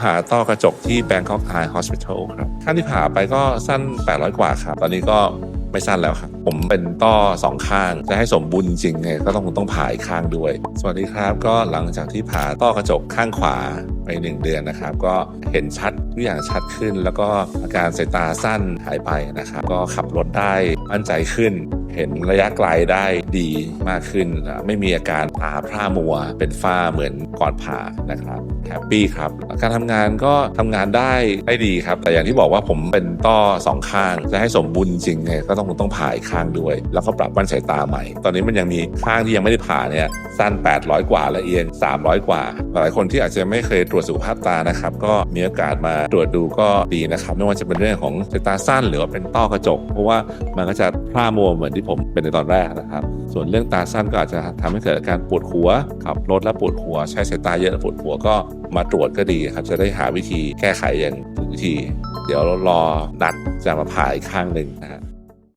ผ่าต้อกระจกที่ Bangkok Eye Hospital ครับข้างที่ผ่าไปก็สั้น 800 กว่าครับ ตอนนี้ก็ไม่สั้นแล้วครับ ผมเป็นต้อสองข้าง จะให้สมบูรณ์จริงไงก็ต้องต้องผ่าอีกข้างด้วย สวัสดีครับ ก็หลังจากที่ผ่าต้อกระจกข้างขวาไปหนึ่งเดือนนะครับ ก็เห็นชัดทุกอย่างชัดขึ้น แล้วก็อาการสายตาสั้นหายไปนะครับ ก็ขับรถได้มั่นใจขึ้น เห็นระยะไกลได้ดีมากขึ้น ไม่มีอาการตาพร่ามัว เป็นฝ้าเหมือนก่อนผ่านะครับแฮปปี้ครับ การทำงานก็ทำงานได้ได้ดีครับ แต่อย่างที่บอกว่าผมเป็นต้อสองข้าง จะให้สมบูรณ์จริงไงก็ต้องต้องผ่าอีกข้างด้วย แล้วก็ปรับวันสายตาใหม่ ตอนนี้มันยังมีข้างที่ยังไม่ได้ผ่าเนี่ยสั้น 800 กว่าละเอียง 300 กว่า หลายคนที่อาจจะไม่เคยตรวจสุขภาพตานะครับ ก็มีโอกาสมาตรวจดูก็ดีนะครับ ไม่ว่าจะเป็นเรื่องของสายตาสั้นหรือว่าเป็นต้อกระจก เพราะว่ามันก็จะพร่ามัวเหมือนที่ผมเป็นในตอนแรกนะครับ ส่วนเรื่องตาสั้นก็อาจจะทำให้เกิดอาการปวดหัวขับรถแล้วปวดหัว ใช้สายตาเยอะแล้วปวดหัวก็มาตรวจก็ดีครับ จะได้หาวิธีแก้ไขอย่างถูกวิธี เดี๋ยวรอนัดจะมาผ่าอีกข้างหนึ่งนะครับ